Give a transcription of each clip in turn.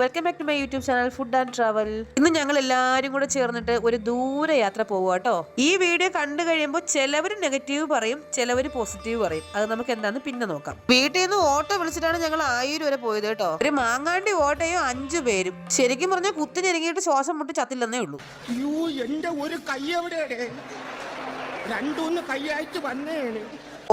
Welcome back to my YouTube channel food and travel ഇന്ന് ഞങ്ങൾ എല്ലാവരും കൂടെ ചേർന്നിട്ട് ഒരു ദൂര യാത്ര പോവുക കേട്ടോ ഈ വീഡിയോ കണ്ടു കഴിയുമ്പോൾ ചിലവർ നെഗറ്റീവ് പറയും ചിലവർ പോസിറ്റീവ് പറയും. അത് നമുക്ക് എന്താന്ന് പിന്നെ നോക്കാം. വീട്ടിൽ നിന്ന് ഓട്ടോ വിളിച്ചിട്ടാണ് ഞങ്ങൾ ആയിരം വരെ പോയത് കേട്ടോ ഒരു മാങ്ങാണ്ടി ഓട്ടോയും അഞ്ചു പേരും. ശരിക്കും പറഞ്ഞാൽ കുത്തിനിറങ്ങിയിട്ട് ശ്വാസം മുട്ടി ചത്തില്ലെന്നേ ഉള്ളൂ. എന്റെ ഒരു കൈ എവിടെയാണ് രണ്ടൂന്ന് കൈയായിട്ട് വന്നേണ്.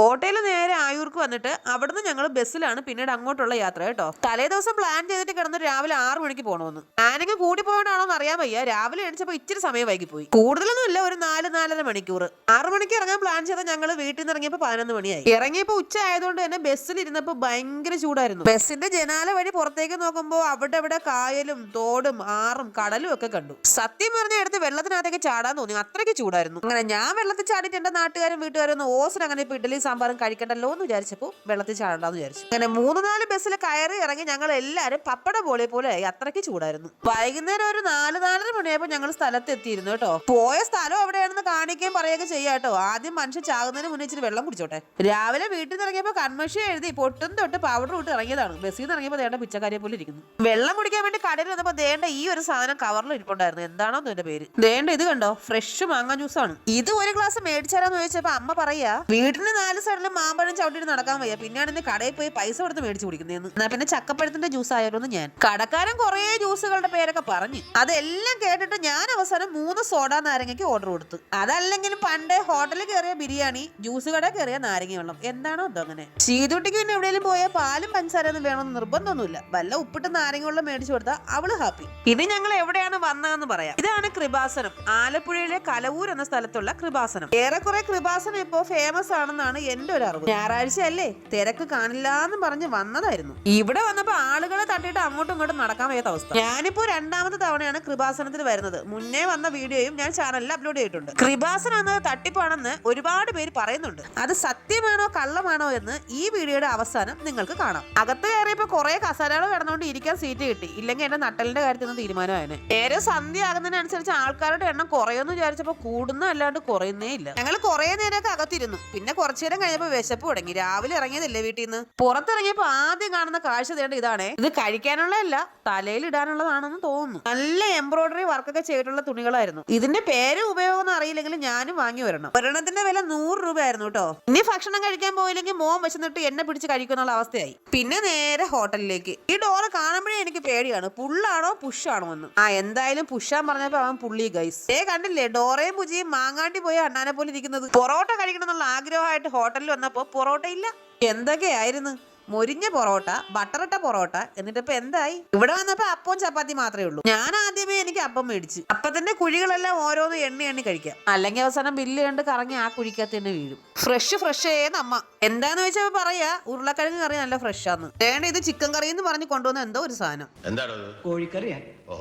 ഓട്ടോയിൽ നേരെ ആയൂർക്ക് വന്നിട്ട് അവിടുന്ന് ഞങ്ങൾ ബസ്സിലാണ് പിന്നീട് അങ്ങോട്ടുള്ള യാത്ര കേട്ടോ. തലേ ദിവസം പ്ലാൻ ചെയ്തിട്ട് കിടന്ന് രാവിലെ ആറു മണിക്ക് പോകണമെന്ന് ആനങ്ങ് കൂടി പോയതാണോന്ന് അറിയാൻ വയ്യ. രാവിലെ എണിച്ചപ്പോ ഇച്ചിരി സമയം വൈകി പോയി കൂടുതലൊന്നും ഇല്ല ഒരു നാല് നാലര മണിക്കൂർ. ആറു മണിക്ക് ഇറങ്ങാൻ പ്ലാൻ ചെയ്ത ഞങ്ങൾ വീട്ടിൽ നിന്ന് ഇറങ്ങിയപ്പോ പതിനൊന്ന് മണിയായി. ഇറങ്ങിയപ്പോ ഉച്ച ആയതുകൊണ്ട് തന്നെ ബസ്സിൽ ഇരുന്നപ്പോ ഭയങ്കര ചൂടായിരുന്നു. ബസ്സിന്റെ ജനാല വഴി പുറത്തേക്ക് നോക്കുമ്പോൾ അവിടെ ഇവിടെ കായലും തോടും ആറും കടലും ഒക്കെ കണ്ടു. സത്യം പറഞ്ഞ എടുത്ത് വെള്ളത്തിനകത്തേക്ക് ചാടാൻ തോന്നി. അത്രയ്ക്ക് ചൂടായിരുന്നു. അങ്ങനെ ഞാൻ വെള്ളത്തിൽ ചാടിയിട്ട് എന്റെ നാട്ടുകാരും വീട്ടുകാരും ഓസിന് അങ്ങനെ ഇപ്പൊ ഇഡ്ഡലി സാമ്പാറും കഴിക്കണ്ടല്ലോ എന്ന് വിചാരിച്ചപ്പോൾ വെള്ളത്തിൽ ചാടണ്ടെന്ന് വിചാരിച്ചു. അങ്ങനെ മൂന്ന് നാല് ബസ്സിൽ കയറി ഇറങ്ങി ഞങ്ങൾ എല്ലാവരും പപ്പട പോലെ പോലെ അത്രയ്ക്ക് ചൂടായിരുന്നു. വൈകുന്നേരം ഒരു നാല് നാലര മണിയായപ്പോൾ ഞങ്ങൾ സ്ഥലത്ത് എത്തിയിരുന്നു കേട്ടോ. പോയ സ്ഥലം എവിടെയാണെന്ന് കാണിക്കുകയും പറയുകയൊക്കെ ചെയ്യാം കേട്ടോ. ആദ്യം മനുഷ്യൻ ചാകുന്നതിന് മുന്നേ ഇച്ചിരി വെള്ളം കുടിച്ചോട്ടെ. രാവിലെ വീട്ടിൽ നിന്ന് ഇറങ്ങിയപ്പോൾ കൺമഷി എഴുതി പൊട്ടും തൊട്ട് പൗഡർ ഇട്ട് ഇറങ്ങിയതാണ്. ബസ്സിൽ നിന്ന് ഇറങ്ങിയപ്പോൾ ദേണ്ട പിച്ചക്കാരിയെ പോലെ ഇരിക്കുന്നു. വെള്ളം കുടിക്കാൻ വേണ്ടി കടയിൽ വന്നപ്പോൾ ദേണ്ട ഈ ഒരു സാധനം കവറിൽ ഇരിപ്പുണ്ടായിരുന്നു. എന്താണോ എന്റെ പേര്. ദേണ്ട ഇത് കണ്ടോ? ഫ്രഷ് മാങ്ങ ജ്യൂസാണ് ഇത് ഒരു ഗ്ലാസ് മേടിച്ചാലാന്ന് ചോദിച്ചപ്പോ അമ്മ പറയാ വീടിന് നാല് സൈഡിലും മാമ്പഴം ചവിട്ടിട്ട് നടക്കാൻ വയ്യ. പിന്നെയാണ് ഇന്ന് കടയിൽ പോയി പൈസ കൊടുത്ത് മേടിച്ചു കുടിക്കുന്നതെന്ന് എന്നാ പിന്നെ ചക്കപ്പഴത്തിന്റെ ജ്യൂസ് ആയാലോന്ന് ഞാൻ. കടക്കാരൻ കുറേ ജ്യൂസുകളുടെ പേരൊക്കെ പറഞ്ഞു. അതെല്ലാം കേട്ടിട്ട് ഞാൻ അവസാനം മൂന്ന് സോഡ നാരങ്ങയ്ക്ക് ഓർഡർ കൊടുത്തു. അതല്ലെങ്കിലും പണ്ടേ ഹോട്ടലിൽ കയറിയ ബിരിയാണി ജ്യൂസ് കട കയറിയ നാരങ്ങ വെള്ളം. എന്താണോ അത് അങ്ങനെ. ചീതുട്ടിക്ക് പിന്നെ എവിടെയെങ്കിലും പോയാൽ പാലും പഞ്ചസാരയൊന്നും വേണമെന്ന് നിർബന്ധമൊന്നുമില്ല. വല്ല ഉപ്പിട്ട് നാരങ്ങ വെള്ളം മേടിച്ചു കൊടുത്താൽ അവൾ ഹാപ്പി ഇത് ഞങ്ങൾ എവിടെയാണ് വന്നതെന്ന് പറയാം. ഇതാണ് കൃപാസനം. ആലപ്പുഴയിലെ കലവൂർ എന്ന സ്ഥലത്തുള്ള കൃപാസനം. ഏറെക്കുറെ കൃപാസനം ഇപ്പോ ഫേമസ് ആണെന്നാണ് എന്റെ ഒരു അറിവ്. ഞായറാഴ്ച അല്ലേ തിരക്ക് കാണില്ല എന്ന് പറഞ്ഞ് വന്നതായിരുന്നു. ഇവിടെ വന്നപ്പോ ആളുകളെ തട്ടിയിട്ട് അങ്ങോട്ടും ഇങ്ങോട്ടും നടക്കാൻ വയ്യാത്ത അവസ്ഥ. ഞാനിപ്പോ രണ്ടാമത്തെ തവണയാണ് കൃപാസനത്തിൽ വരുന്നത്. മുന്നേ വന്ന വീഡിയോയും ഞാൻ ചാനലിൽ അപ്ലോഡ് ചെയ്തിട്ടുണ്ട്. കൃപാസനം എന്നത് തട്ടിപ്പാണെന്ന് ഒരുപാട് പേര് പറയുന്നുണ്ട്. അത് സത്യമാണോ കള്ളമാണോ എന്ന് ഈ വീഡിയോയുടെ അവസാനം നിങ്ങൾക്ക് കാണാം. അകത്ത് കയറിയപ്പോ കുറെ കസാരകൾ കിടന്നുകൊണ്ട് ഇരിക്കാൻ സീറ്റ് കിട്ടി. ഇല്ലെങ്കിൽ എന്റെ നട്ടലിന്റെ കാര്യത്തിൽ നിന്ന് തീരുമാനമായേനെ. നേരെ സന്ധ്യ ആകുന്നതിനനുസരിച്ച് ആൾക്കാരുടെ എണ്ണം കുറയുമെന്ന് വിചാരിച്ചപ്പോ കൂടുന്ന അല്ലാണ്ട് കുറയുന്നേ ഇല്ല. ഞങ്ങൾ കുറെ നേരമൊക്കെ അകത്തിരുന്നു. പിന്നെ കുറച്ചു നേരം കഴിഞ്ഞപ്പോ വിശപ്പ് തുടങ്ങി. രാവിലെ ഇറങ്ങിയതല്ലേ വീട്ടിൽ നിന്ന് പുറത്തിറങ്ങിയപ്പോ ആദ്യം കാണുന്ന കാഴ്ച തേണ്ട ഇതാണേ. ഇത് കഴിക്കാനുള്ളതല്ല തലയിൽ ഇടാനുള്ളതാണെന്ന് തോന്നുന്നു. നല്ല എംബ്രോയിഡറി വർക്കൊക്കെ ചെയ്തിട്ടുള്ള തുണികളായിരുന്നു. ഇതിന്റെ പേര് ഉപയോഗം ഒന്നും അറിയില്ലെങ്കിലും ഞാനും വാങ്ങി വരണം. ഒരെണ്ണത്തിന്റെ വില നൂറ് രൂപയായിരുന്നു കേട്ടോ. ഇനി ഭക്ഷണം കഴിക്കാൻ പോയില്ലെങ്കിൽ മോൻ വെച്ചിട്ട് എന്നെ പിടിച്ച് കഴിക്കുന്നുള്ള അവസ്ഥയായി. പിന്നെ നേരെ ഹോട്ടലിലേക്ക്. ഈ ഡോറ് കാണുമ്പോഴേ എനിക്ക് പേടിയാണ്. പുള്ളാണോ പുഷാണോ എന്ന്. ആ എന്തായാലും പുഷാൻ പറഞ്ഞപ്പോ അവൻ പുള്ളി ഗൈസ് ഏ കണ്ടില്ലേ ഡോറയും പുജിയും മാങ്ങാണ്ടി പോയി അണ്ണാനെ പോലെ ഇരിക്കുന്നത്. പൊറോട്ട കഴിക്കണം എന്നുള്ള ആഗ്രഹമായിട്ട് ഹോട്ടലിൽ വന്നപ്പോ പൊറോട്ട ഇല്ല. എന്തൊക്കെയായിരുന്നു? മൊരിഞ്ഞ പൊറോട്ട ബട്ടറിട്ട പൊറോട്ട എന്നിട്ട് ഇപ്പൊ എന്തായി? ഇവിടെ വന്നപ്പോ അപ്പവും ചപ്പാത്തി മാത്രമേ ഉള്ളൂ. ഞാൻ ആദ്യമേ എനിക്ക് അപ്പം മേടിച്ചു. അപ്പത്തിന്റെ കുഴികളെല്ലാം ഓരോന്ന് എണ്ണി എണ്ണി കഴിക്കാം. അല്ലെങ്കിൽ അവസാനം ബില്ല് കണ്ട് കറങ്ങി ആ കുഴിക്കകത്ത് തന്നെ വീഴും. ഫ്രഷ് ഫ്രഷ് അമ്മ. എന്താന്ന് വെച്ചാൽ പറയാ ഉരുളക്കിഴങ്ങ് കറി നല്ല ഫ്രഷ് ആണ് വേണ്ട ഇത് ചിക്കൻ കറി എന്ന് പറഞ്ഞ് കൊണ്ടുവന്ന എന്തോ ഒരു സാധനം. എന്താണ് കോഴിക്കറിയാ? ഓ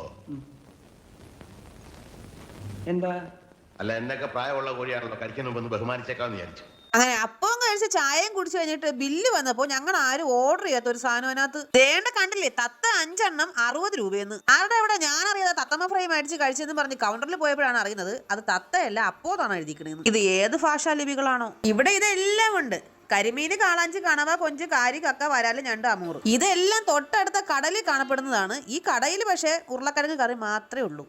എന്താ? അല്ല എന്നൊക്കെ പ്രായമുള്ള കോഴിയാണല്ലോ ഒന്ന് ബഹുമാനിച്ചേക്കാന്ന് വിചാരിച്ചു. അങ്ങനെ കഴിച്ച് ചായയും കുടിച്ചു കഴിഞ്ഞിട്ട് ബില്ല് വന്നപ്പോ ഞങ്ങൾ ആരും ഓർഡർ ചെയ്യാത്ത ഒരു സാധനം അതിനകത്ത്. വേണ്ട കണ്ടില്ലേ? തത്ത അഞ്ചെണ്ണം അറുപത് രൂപയെന്ന്. ആരുടെ അവിടെ ഞാൻ അറിയാതെ തത്തമ്മ ഫ്രൈ മേടിച്ച് കഴിച്ചെന്ന് പറഞ്ഞ് കൗണ്ടറിൽ പോയപ്പോഴാണ് അറിയുന്നത് അത് തത്തയല്ല അപ്പോന്നാണ് എഴുതിക്കണേന്ന് ഇത് ഏത് ഭാഷാ ലിപികളാണോ? ഇവിടെ ഇതെല്ലാം ഉണ്ട്. കരിമീന് കാളാഞ്ചി കണവ കൊഞ്ച് കാരി കക്ക വരാൽ ഞണ്ട് അമൂറ്. ഇതെല്ലാം തൊട്ടടുത്ത കടലിൽ കാണപ്പെടുന്നതാണ്. ഈ കടയിൽ പക്ഷേ ഉരുളക്കിഴങ്ങ് കറി മാത്രമേ ഉള്ളൂ.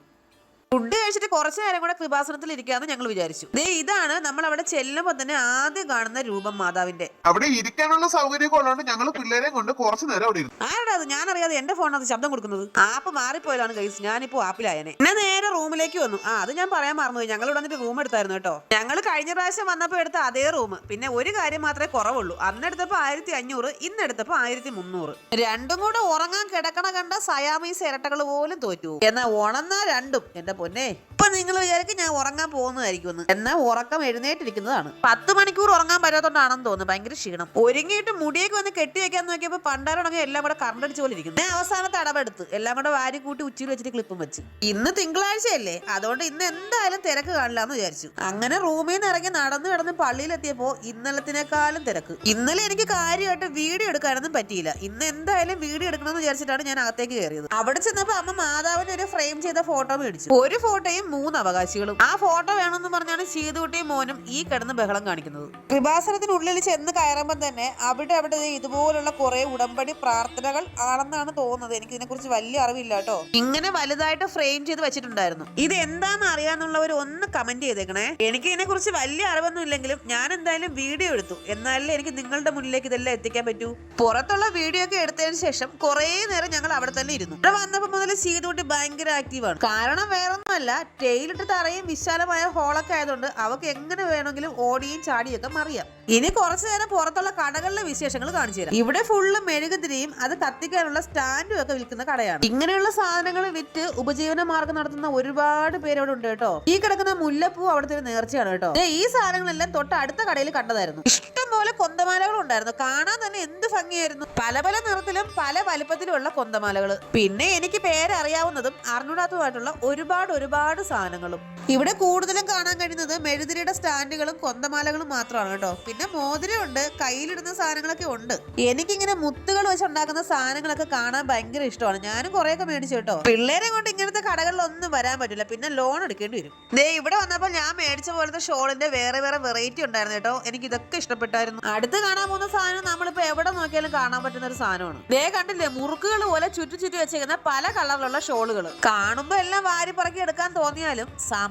ഫുഡ് കഴിച്ചിട്ട് കുറച്ചു നേരം കൂടെ കൃപാസനത്തിൽ ഇരിക്കാന്ന് ഞങ്ങൾ വിചാരിച്ചു. ദേ ഇതാണ് നമ്മൾ അവിടെ ചെല്ലുമ്പോൾ തന്നെ ആദ്യം കാണുന്ന രൂപം മാതാവിന്റെ അവിടെ ഇരിക്കാനുള്ള സൗകര്യം ഞങ്ങൾ പിള്ളേരെ കൊണ്ട് കുറച്ചു നേരം അവിടെ ഇരുന്നു. ആരുടെ അത്? ഞാൻ അറിയാതെ എന്റെ ഫോണിനകത്ത് ശബ്ദം കൊടുക്കുന്നത്. ആപ്പ് മാറിപ്പോയതാണ് കൈസ് ഞാനിപ്പോ ആപ്പിലായനെ. എന്നെ നേരെ റൂമിലേക്ക് വന്നു. ആ അത് ഞാൻ പറയാൻ മറന്നുപോയി ഞങ്ങൾ ഇവിടെ വന്നിട്ട് റൂം എടുത്തായിരുന്നു കേട്ടോ. ഞങ്ങൾ കഴിഞ്ഞ പ്രാവശ്യം വന്നപ്പോൾ എടുത്ത അതേ റൂം പിന്നെ ഒരു കാര്യം മാത്രമേ കുറവുള്ളൂ. അന്നെടുത്തപ്പോ ആയിരത്തി അഞ്ഞൂറ് ഇന്നെടുത്തപ്പോ ആയിരത്തി മുന്നൂറ്. രണ്ടും കൂടെ ഉറങ്ങാൻ കിടക്കണ കണ്ട സയാമീസ് ഇരട്ടകൾ പോലും തോറ്റു എന്നാ ഉണന്ന രണ്ടും. എന്റെ പൊന്നെ. ഇപ്പൊ നിങ്ങൾ വിചാരിക്കും ഞാൻ ഉറങ്ങാൻ പോകുന്നതായിരിക്കും എന്ന്. എന്നാ ഉറക്കം എഴുന്നേറ്റിരിക്കുന്നതാണ്. പത്ത് മണിക്കൂർ ഉറങ്ങാൻ പറ്റാത്തോണ്ടാണെന്ന് തോന്നുന്നു. ഭയങ്കര ക്ഷീണം. ഒരുങ്ങിയിട്ട് മുടിയൊക്കെ വന്ന് കെട്ടി വെക്കാൻ നോക്കിയപ്പോ പണ്ടാരണങ്ങി എല്ലാം കൂടെ കറണ്ട് അടിച്ചു പോലെ ഇരിക്കുന്നു. ഞാൻ അവസാനത്തെ അടവെടുത്ത് എല്ലാം കൂടെ വാരി കൂട്ടി ഉച്ചിയിൽ വെച്ചിട്ട് ക്ലിപ്പും വെച്ച്. ഇന്ന് തിങ്കളാഴ്ചയല്ലേ. അതുകൊണ്ട് ഇന്ന് എന്തായാലും തിരക്ക് കാണില്ല എന്ന് വിചാരിച്ചു. അങ്ങനെ റൂമിൽ നിന്ന് ഇറങ്ങി നടന്നു കിടന്ന് പള്ളിയിലെത്തിയപ്പോ ഇന്നലത്തിനേക്കാളും തിരക്ക്. ഇന്നലെ എനിക്ക് കാര്യമായിട്ട് വീഡിയോ എടുക്കാനൊന്നും പറ്റിയില്ല. ഇന്ന് എന്തായാലും വീഡിയോ എടുക്കണമെന്ന് വിചാരിച്ചിട്ടാണ് ഞാൻ അകത്തേക്ക് കയറിയത്. അവിടെ ചെന്നപ്പോ അമ്മ മാതാവിന് ഒരു ഫ്രെയിം ചെയ്ത ഫോട്ടോ മേടിച്ചു. ഒരു ഫോട്ടോയും മൂന്ന് അവകാശികളും. ആ ഫോട്ടോ വേണമെന്ന് പറഞ്ഞാണ് ശീതുകുട്ടിയും മോനും ഈ കിടന്ന് ബഹളം കാണിക്കുന്നത്. കൃപാസനത്തിനുള്ളിൽ ചെന്ന് കയറുമ്പോൾ തന്നെ അവിടെ അവിടെ ഇതുപോലുള്ള കുറെ ഉടമ്പടി പ്രാർത്ഥനകൾ ആണെന്നാണ് തോന്നുന്നത്. എനിക്ക് ഇതിനെക്കുറിച്ച് വലിയ അറിവില്ല കേട്ടോ. ഇങ്ങനെ വലുതായിട്ട് ഫ്രെയിം ചെയ്ത് വെച്ചിട്ടുണ്ടായിരുന്നു. ഇത് എന്താന്ന് അറിയാന്നുള്ളവർ ഒന്ന് കമന്റ് ചെയ്തേക്കണേ. എനിക്ക് ഇതിനെക്കുറിച്ച് വലിയ അറിവൊന്നും ഇല്ലെങ്കിലും ഞാൻ എന്തായാലും വീഡിയോ എടുത്തു. എന്നാലേ എനിക്ക് നിങ്ങളുടെ മുന്നിലേക്ക് ഇതെല്ലാം എത്തിക്കാൻ പറ്റൂ. പുറത്തുള്ള വീഡിയോ ഒക്കെ എടുത്തതിന് ശേഷം കുറേ നേരം ഞങ്ങൾ അവിടെ തന്നെ ഇരുന്നു. ഇവിടെ വന്നപ്പോൾ മുതൽ സീതുട്ടി ഭയങ്കര ആക്റ്റീവാണ് കാരണം വേറൊന്നുമല്ല ടെയിലിട്ട് തറയും വിശാലമായ ഹോളൊക്കെ ആയതുകൊണ്ട് അവക്ക് എങ്ങനെ വേണമെങ്കിലും ഓടിയും ചാടിയൊക്കെ മറിയാം. ഇനി കുറച്ചു നേരം പുറത്തുള്ള കടകളിലെ വിശേഷങ്ങൾ കാണിച്ചു തരാം. ഇവിടെ ഫുള്ള് മെഴുകുതിരിയും അത് കത്തിക്കാനുള്ള സ്റ്റാൻഡും ഒക്കെ വിൽക്കുന്ന കടയാണ്. ഇങ്ങനെയുള്ള സാധനങ്ങൾ വിറ്റ് ഉപജീവന മാർഗം നടത്തുന്ന ഒരുപാട് പേര് അവിടെ ഉണ്ട് കേട്ടോ. ഈ കിടക്കുന്ന മുല്ലപ്പൂ അവിടുത്തെ ഒരു നേർച്ചയാണ് കേട്ടോ. ഈ സാധനങ്ങളെല്ലാം തൊട്ട് അടുത്ത കടയിൽ കണ്ടതായിരുന്നു. ഇഷ്ടംപോലെ കൊന്തമാലകൾ ഉണ്ടായിരുന്നു. കാണാൻ തന്നെ എന്ത് ഭംഗിയായിരുന്നു. പല പല നിറത്തിലും പല വലിപ്പത്തിലുമുള്ള കൊന്തമാലകൾ പിന്നെ എനിക്ക് പേരറിയാവുന്നതും അറിഞ്ഞൂടാത്തതുമായിട്ടുള്ള ഒരുപാട് ഒരുപാട് ഒരുപാട് സാധനങ്ങളും ഇവിടെ കൂടുതലും കാണാൻ കഴിയുന്നത് മെഴുതിരിയുടെ സ്റ്റാൻഡുകളും കൊന്തമാലകളും മാത്രമാണ് കേട്ടോ. പിന്നെ മോതിരമുണ്ട് കയ്യിലിടുന്ന സാധനങ്ങളൊക്കെ ഉണ്ട്. എനിക്കിങ്ങനെ മുത്തുകൾ വെച്ച് ഉണ്ടാക്കുന്ന സാധനങ്ങളൊക്കെ കാണാൻ ഭയങ്കര ഇഷ്ടമാണ്. ഞാനും കുറെയൊക്കെ മേടിച്ചു കേട്ടോ. പിള്ളേരെ കൊണ്ട് ഇങ്ങനത്തെ കടകളിലൊന്നും വരാൻ പറ്റില്ല. പിന്നെ ലോൺ എടുക്കേണ്ടി വരും. ദേ ഇവിടെ വന്നപ്പോൾ ഞാൻ മേടിച്ച പോലത്തെ ഷോളിന്റെ വേറെ വേറെ വെറൈറ്റി ഉണ്ടായിരുന്നു കേട്ടോ. എനിക്ക് ഇതൊക്കെ ഇഷ്ടപ്പെട്ടായിരുന്നു. അടുത്ത് കാണാൻ പോകുന്ന സാധനം നമ്മളിപ്പോ എവിടെ നോക്കിയാലും കാണാൻ പറ്റുന്ന ഒരു സാധനമാണ്. ദേ കണ്ടില്ലേ? മുറുക്കുകൾ പോലെ ചുറ്റി ചുറ്റി വെച്ചേക്കുന്ന പല കളറിലുള്ള ഷോളുകൾ കാണുമ്പോ എല്ലാം വാരി പറക്കി എടുക്കാൻ തോന്നിയാലും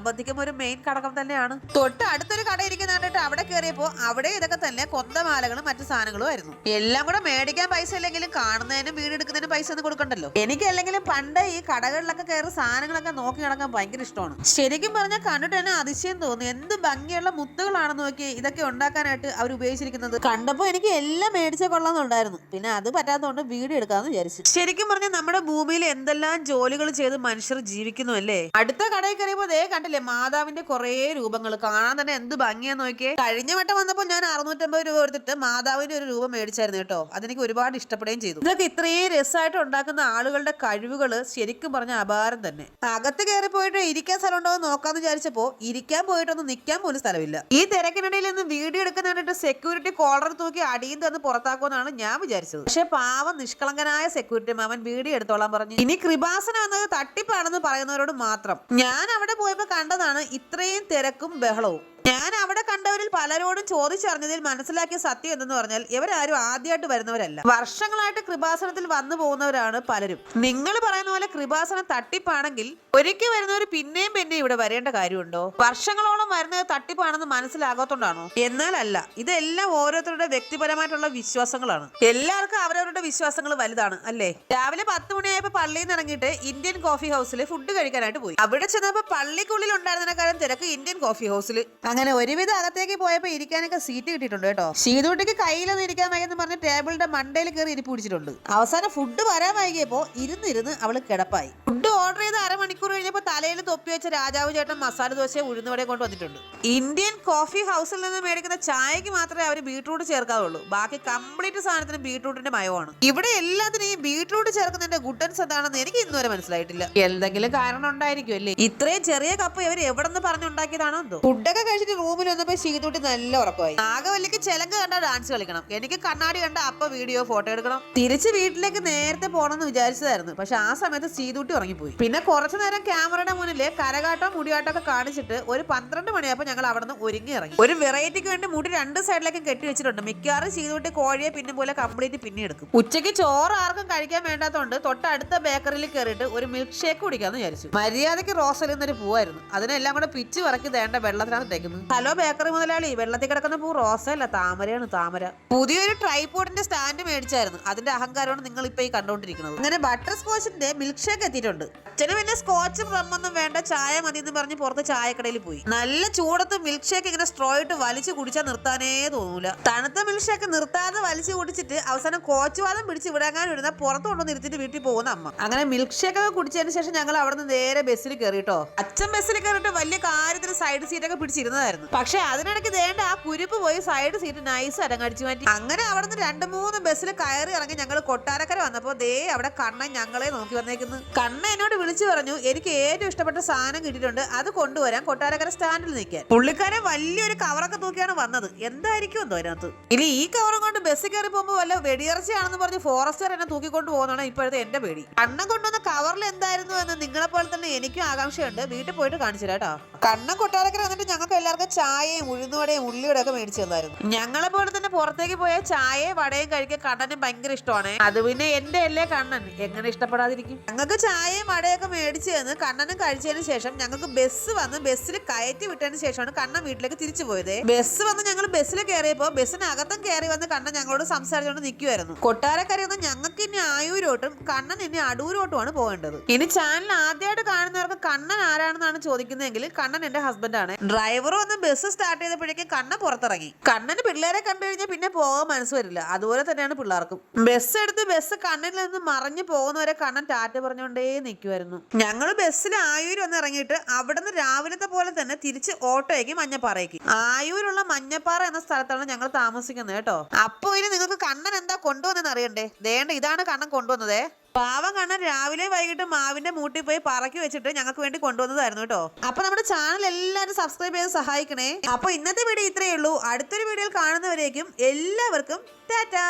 സാമ്പത്തികം ഒരു മെയിൻ ഘടകം തന്നെയാണ്. തൊട്ട് അടുത്തൊരു കട ഇരിക്കുന്ന കണ്ടിട്ട് അവിടെ കയറിയപ്പോ അവിടെ ഇതൊക്കെ തന്നെ കൊന്തമാലകളും മറ്റു സാധനങ്ങളും ആയിരുന്നു. എല്ലാം കൂടെ മേടിക്കാൻ പൈസ ഇല്ലെങ്കിലും കാണുന്നതിനും വീടെടുക്കുന്നതിനും പൈസ ഒന്നും കൊടുക്കണ്ടല്ലോ. എനിക്ക് അല്ലെങ്കിലും പണ്ട് ഈ കടകളിലൊക്കെ കയറി സാധനങ്ങളൊക്കെ നോക്കി നടക്കാൻ ഭയങ്കര ഇഷ്ടമാണ്. ശരിക്കും പറഞ്ഞാൽ കണ്ടിട്ട് തന്നെ അതിശയം തോന്നി. എന്ത് ഭംഗിയുള്ള മുത്തുകളാണെന്ന് നോക്കി ഇതൊക്കെ ഉണ്ടാക്കാനായിട്ട് അവർ ഉപയോഗിച്ചിരിക്കുന്നത്. കണ്ടപ്പോൾ എനിക്ക് എല്ലാം മേടിച്ച കൊള്ളാന്നുണ്ടായിരുന്നു പിന്നെ അത് പറ്റാത്തതുകൊണ്ട് വീട് എടുക്കാമെന്ന് വിചാരിച്ചു. ശരിക്കും പറഞ്ഞാൽ നമ്മുടെ ഭൂമിയിൽ എന്തെല്ലാം ജോലികൾ ചെയ്ത് മനുഷ്യർ ജീവിക്കുന്നു അല്ലേ? അടുത്ത കടയിൽ കയറിയപ്പോൾ ദേ കണ്ടില്ലേ മാതാവിന്റെ കുറേ രൂപങ്ങൾ. കാണാൻ തന്നെ എന്ത് ഭംഗിയാന്ന് നോക്കിയേ. കഴിഞ്ഞ വട്ടം വന്നപ്പോൾ ഞാൻ അറുന്നൂറ്റമ്പത് രൂപ എടുത്തിട്ട് മാതാവിന്റെ ഒരു രൂപം മേടിച്ചായിരുന്നു കേട്ടോ. അതെനിക്ക് ഒരുപാട് ഇഷ്ടപ്പെടുകയും ചെയ്തു. ഇതൊക്കെ ഇത്രയും രസമായിട്ട് ഉണ്ടാക്കുന്ന ആളുകളുടെ കഴിവുകൾ ശരിക്കും പറഞ്ഞ അപാരം തന്നെ. അകത്ത് കയറി പോയിട്ട് ഇരിക്കാൻ സ്ഥലം ഉണ്ടോ എന്ന് നോക്കാന്ന് വിചാരിച്ചപ്പോ ഇരിക്കാൻ പോയിട്ടൊന്നും നിൽക്കാൻ പോലും സ്ഥലമില്ല. ഈ തിരക്കിനിടയിൽ നിന്ന് വീഡിയോ എടുക്കുന്ന കണ്ടിട്ട് സെക്യൂരിറ്റി കോളർ തൂക്കി അടിയും തന്ന് പുറത്താക്കുമെന്നാണ് ഞാൻ വിചാരിച്ചത്. പക്ഷെ പാവം നിഷ്കളങ്കനായ സെക്യൂരിറ്റി മാമൻ വീഡിയോ എടുത്തോളാൻ പറഞ്ഞു. ഇനി കൃപാസനം എന്നത് തട്ടിപ്പാണെന്ന് പറയുന്നവരോട് മാത്രം. ഞാൻ അവിടെ പോയപ്പോ കണ്ടതാണ് ഇത്രയും തിരക്കും ബഹളവും. ഞാൻ അവിടെ കണ്ടവരിൽ പലരോടും ചോദിച്ചറിഞ്ഞതിൽ മനസ്സിലാക്കിയ സത്യം എന്തെന്ന് പറഞ്ഞാൽ ഇവരാരും ആദ്യമായിട്ട് വരുന്നവരല്ല. വർഷങ്ങളായിട്ട് കൃപാസനത്തിൽ വന്നു പോകുന്നവരാണ് പലരും. നിങ്ങൾ പറയുന്ന പോലെ കൃപാസനം തട്ടിപ്പാണെങ്കിൽ ഒരിക്കൽ വരുന്നവർ പിന്നെയും പിന്നെയും ഇവിടെ വരേണ്ട കാര്യമുണ്ടോ? വർഷങ്ങളോളം വരുന്നത് തട്ടിപ്പാണെന്ന് മനസ്സിലാകാത്തോണ്ടാണോ? എന്നാലല്ല ഇതെല്ലാം ഓരോരുത്തരുടെ വ്യക്തിപരമായിട്ടുള്ള വിശ്വാസങ്ങളാണ്. എല്ലാവർക്കും അവരവരുടെ വിശ്വാസങ്ങൾ വലുതാണ് അല്ലേ? രാവിലെ പത്ത് മണിയായപ്പോ പള്ളിയിൽ നിന്ന് ഇറങ്ങിയിട്ട് ഇന്ത്യൻ കോഫി ഹൗസിൽ ഫുഡ് കഴിക്കാനായിട്ട് പോയി. അവിടെ ചെന്നപ്പോ പള്ളിക്കുള്ളിൽ ഉണ്ടായിരുന്നതിനെക്കാളും തിരക്ക് ഇന്ത്യൻ കോഫി ഹൗസിൽ അങ്ങനെ ഒരുവിധം അകത്തേക്ക് പോയപ്പോ ഇരിക്കാനൊക്കെ സീറ്റ് കിട്ടിയിട്ടുണ്ട് കേട്ടോ. ശീതൂട്ടിക്ക് കയ്യിലൊന്നും ഇരിക്കാൻ വയ്യെന്ന് പറഞ്ഞ് ടേബിളിന്റെ മണ്ടയിൽ കയറി ഇരിപ്പ് പിടിച്ചിട്ടുണ്ട്. അവസാനം ഫുഡ് വരാൻ വൈകിയപ്പോ ഇരുന്നിരുന്ന് അവൾ കിടപ്പായി. ഫുഡ് ഓർഡർ ചെയ്ത് അരമണിക്കൂർ കഴിഞ്ഞപ്പോൾ തലയിൽ തൊപ്പി വെച്ച രാജാവ് ചേട്ടൻ മസാല ദോശ ഉഴുന്നുവടെ കൊണ്ട് വന്നിട്ടുണ്ട്. ഇന്ത്യൻ കോഫി ഹൗസിൽ നിന്ന് മേടിക്കുന്ന ചായക്ക് മാത്രമേ അവർ ബീട്രൂട്ട് ചേർക്കാവുള്ളൂ. ബാക്കി കംപ്ലീറ്റ് സാധനത്തിന് ബീട്രൂട്ടിന്റെ മയമാണ് ഇവിടെ എല്ലാത്തിനും ഈ ബീട്രൂട്ട് ചേർക്കുന്നതിന്റെ ഗുഡൻസ് എന്താണെന്ന് എനിക്ക് ഇന്നുവരെ മനസ്സിലായിട്ടില്ല. എന്തെങ്കിലും കാരണം ഉണ്ടായിരിക്കും അല്ലേ? ഇത്രയും ചെറിയ കപ്പ് ഇവർ എവിടെ നിന്ന് പറഞ്ഞുണ്ടാക്കിയതാണോ എന്തോ? ഫുഡൊക്കെ കഴിച്ചിട്ട് റൂമിൽ വന്നപ്പോ ശീതൂട്ടി നല്ല ഉറക്കമായി. നാഗവല്ലിക്ക് ചെലങ്ക് കണ്ട ഡാൻസ് കളിക്കണം. എനിക്ക് കണ്ണാടി കണ്ട അപ്പ വീഡിയോ ഫോട്ടോ എടുക്കണം. തിരിച്ച് വീട്ടിലേക്ക് നേരത്തെ പോകണമെന്ന് വിചാരിച്ചതായിരുന്നു. പക്ഷെ ആ സമയത്ത് സീതൂട്ടി ഉറങ്ങിപ്പോയി. പിന്നെ കുറച്ചു നേരം ക്യാമറയുടെ മുന്നിൽ കരകാട്ടം മുടിയാട്ടം ഒക്കെ കാണിച്ചിട്ട് ഒരു പന്ത്രണ്ട് മണിയായപ്പോൾ ഞങ്ങൾ അവിടെ നിന്ന് ഒരുങ്ങി ഇറങ്ങി. ഒരു വെറൈറ്റിക്ക് വേണ്ടി മുടി രണ്ട് സൈഡിലേക്കും കെട്ടി വെച്ചിട്ടുണ്ട്. മിക്കവാറും സീതൂട്ടി കോഴിയെ പിന്നെ പോലെ കംപ്ലീറ്റ് പിന്നെ എടുക്കും. ഉച്ചയ്ക്ക് ചോറ് ആർക്കും കഴിക്കാൻ വേണ്ടാത്തതുകൊണ്ട് തൊട്ടടുത്ത ബേക്കറിയിൽ കയറിയിട്ട് ഒരു മിൽക്ക് ഷേക്ക് കുടിക്കാന്ന് വിചാരിച്ചു. മര്യാദയ്ക്ക് റോസലിന്നൊരു പൂവായിരുന്നു. അതിനെല്ലാം കൂടെ പിച്ച് പറക്കി വേണ്ട വെള്ളത്തിലാണ് ഇട്ടേക്കുന്നത് ഹലോ ബേക്കറി മുതലാളി. വെള്ളത്തിൽ കിടക്കുന്ന പൂ റോസല്ല താമരയാണ് താമര. പുതിയൊരു ട്രൈപോഡിന്റെ സ്റ്റാൻഡ് മേടിച്ചായിരുന്നു. അതിന്റെ അഹങ്കാരമാണ് നിങ്ങൾ ഇപ്പൊ ഈ കണ്ടുകൊണ്ടിരിക്കുന്നത് അങ്ങനെ ബട്ടർ സ്കോച്ചിന്റെ മിൽക്ക് ഷേക്ക് എത്തിയിട്ടുണ്ട്. അച്ഛന് പിന്നെ സ്കോച്ച് ബ്രഹ്മൊന്നും വേണ്ട. ചായ മതി എന്ന് പറഞ്ഞ് പുറത്ത് ചായക്കടയിൽ പോയി. നല്ല ചൂടത്ത് മിൽക്ക് ഷേക്ക് ഇങ്ങനെ സ്ട്രോ ഇട്ട് വലിച്ചു കുടിച്ചാൽ നിർത്താനേ തോന്നൂല. തണുത്ത മിൽക്ക് ഷേക്ക് നിർത്താതെ വലിച്ചു കുടിച്ചിട്ട് അവസാനം കോച്ചുവാദം പിടിച്ച് വിടാങ്ങാൻ ഇരുന്ന പുറത്ത് കൊണ്ടുവന്ന് ഇരുത്തിട്ട് വീട്ടിൽ പോകുന്ന അമ്മ. അങ്ങനെ മിൽക്ക് ഷേക്ക് ഒക്കെ കുടിച്ചതിന് ശേഷം ഞങ്ങൾ അവിടെ നിന്ന് നേരെ ബസ്സിൽ കയറിട്ടോ അച്ഛൻ ബസ്സിൽ കയറിയിട്ട് വലിയ കാര്യത്തിന് സൈഡ് സീറ്റൊക്കെ പിടിച്ചിരുന്നതായിരുന്നു പക്ഷെ അതിനിടയ്ക്ക് വേണ്ട ആ കുരുപ്പ് പോയി സൈഡ് സീറ്റ് നൈസ് അരങ്ങടിച്ചു മാറ്റി. അങ്ങനെ അവിടെ നിന്ന് രണ്ട് മൂന്ന് ബസ്സിൽ കയറി ഇറങ്ങി ഞങ്ങൾ കൊട്ടാരക്കര വന്നപ്പോ ദേ അവിടെ കണ്ണൻ ഞങ്ങളെ നോക്കി വന്നേക്കുന്നു. കണ്ണ എന്നോട് വിളിച്ചു പറഞ്ഞു എനിക്ക് ഏറ്റവും ഇഷ്ടപ്പെട്ട സാധനം കിട്ടിയിട്ടുണ്ട് അത് കൊണ്ടുവരാൻ കൊട്ടാരക്കര സ്റ്റാൻഡിൽ നിൽക്കാൻ. പുള്ളിക്കാരൻ വലിയൊരു കവറൊക്കെ തൂക്കിയാണ് വന്നത്. എന്തായിരിക്കും എന്തോ അതിനകത്ത്? ഇനി ഈ കവറും കൊണ്ട് ബസ്സിൽ കയറി പോകുമ്പോൾ വല്ല വെടിയിറച്ചിയാണെന്ന് പറഞ്ഞ് ഫോറസ്റ്റർ എന്നെ തൂക്കിക്കൊണ്ട് പോകുന്നതാണ് ഇപ്പോഴത്തെ എന്റെ പേടി. കണ്ണൻ കൊണ്ടുവന്ന കവറിൽ എന്തായിരുന്നു എന്ന് നിങ്ങളെ പോലെ തന്നെ എനിക്കും ആകാംക്ഷയുണ്ട്. വീട്ടിൽ പോയിട്ട് കാണിച്ചു കേട്ടോ. കണ്ണൻ കൊട്ടാരക്കര വന്നിട്ട് ഞങ്ങൾക്ക് എല്ലാവർക്കും ചായയും ഉഴുന്നുവടയും ഉള്ളിയുടെ ഒക്കെ മേടിച്ചു തന്നായിരുന്നു. ഞങ്ങളെ പോലെ തന്നെ പുറത്തേക്ക് പോയ ചായയും വടയും കഴിക്കാൻ കണ്ണന് ഭയങ്കര ഇഷ്ടമാണ്. അത് പിന്നെ എന്റെ അല്ലേ കണ്ണൻ? എങ്ങനെ ഇഷ്ടപ്പെടാതിരിക്കും? ഞങ്ങൾക്ക് ചായയും വടയൊക്കെ മേടിച്ചു തന്ന് കണ്ണനും കഴിച്ചതിന് ശേഷം ഞങ്ങൾക്ക് ബസ് വന്ന് ബസ്സിൽ കയറ്റി വിട്ടതിന് ശേഷമാണ് കണ്ണൻ വീട്ടിലേക്ക് തിരിച്ചു പോയത്. ബസ് വന്ന് ഞങ്ങൾ ബസ്സിൽ കയറിയപ്പോൾ ബസ്സിനകത്തും കയറി വന്ന് കണ്ണൻ ഞങ്ങളോട് സംസാരിച്ചുകൊണ്ട് നിൽക്കുമായിരുന്നു കൊട്ടാരക്കരയിൽ നിന്ന് ഞങ്ങൾക്ക് ഇനി ആയൂരോട്ടും കണ്ണൻ ഇനി അടൂരോട്ടുമാണ് പോകേണ്ടത്. ഇനി ചാനൽ ആദ്യമായിട്ട് കാണുന്നവർക്ക് കണ്ണൻ ആരാണെന്നാണ് ചോദിക്കുന്നതെങ്കിൽ കണ്ണൻ എന്റെ ഹസ്ബൻഡാണ് ഡ്രൈവർ വന്ന് ബസ് സ്റ്റാർട്ട് ചെയ്തപ്പോഴേക്കും കണ്ണൻ പുറത്തിറങ്ങി. കണ്ണന് പിള്ളേരെ കണ്ടു കഴിഞ്ഞാൽ പിന്നെ പോകാൻ മനസ്സ് വരില്ല. അതുപോലെ തന്നെയാണ് പിള്ളേർക്കും. ബസ് എടുത്ത് ബസ് കണ്ണിൽ നിന്ന് മറഞ്ഞു പോകുന്നവരെ കണ്ണൻ ടാറ്റ പറഞ്ഞുകൊണ്ടേ നിൽക്കുമായിരുന്നു ഞങ്ങൾ ബസ്സിൽ ആയൂർ വന്ന് ഇറങ്ങിയിട്ട് അവിടുന്ന് രാവിലത്തെ പോലെ തന്നെ തിരിച്ച് ഓട്ടോയ്ക്ക് മഞ്ഞപ്പാറയ്ക്ക്. ആയൂരുള്ള മഞ്ഞപ്പാറ എന്ന സ്ഥലത്താണ് ഞങ്ങൾ താമസിക്കുന്നത് കേട്ടോ. അപ്പൊ ഇനി നിങ്ങൾക്ക് കണ്ണൻ എന്താ കൊണ്ടുവന്നെന്ന് അറിയണ്ടേ? ദേണ്ട ഇതാണ് കണ്ണൻ കൊണ്ടുവന്നതേ. പാവം കാണാൻ രാവിലെ വൈകിട്ട് മാവിന്റെ മൂട്ടി പോയി പറക്കി വെച്ചിട്ട് ഞങ്ങൾക്ക് വേണ്ടി കൊണ്ടുവന്നതായിരുന്നു കേട്ടോ. അപ്പൊ നമ്മുടെ ചാനൽ എല്ലാവരും സബ്സ്ക്രൈബ് ചെയ്ത് സഹായിക്കണേ. അപ്പൊ ഇന്നത്തെ വീഡിയോ ഇത്രയേ ഉള്ളൂ. അടുത്തൊരു വീഡിയോയിൽ കാണുന്നവരേക്കും എല്ലാവർക്കും ടാറ്റാ.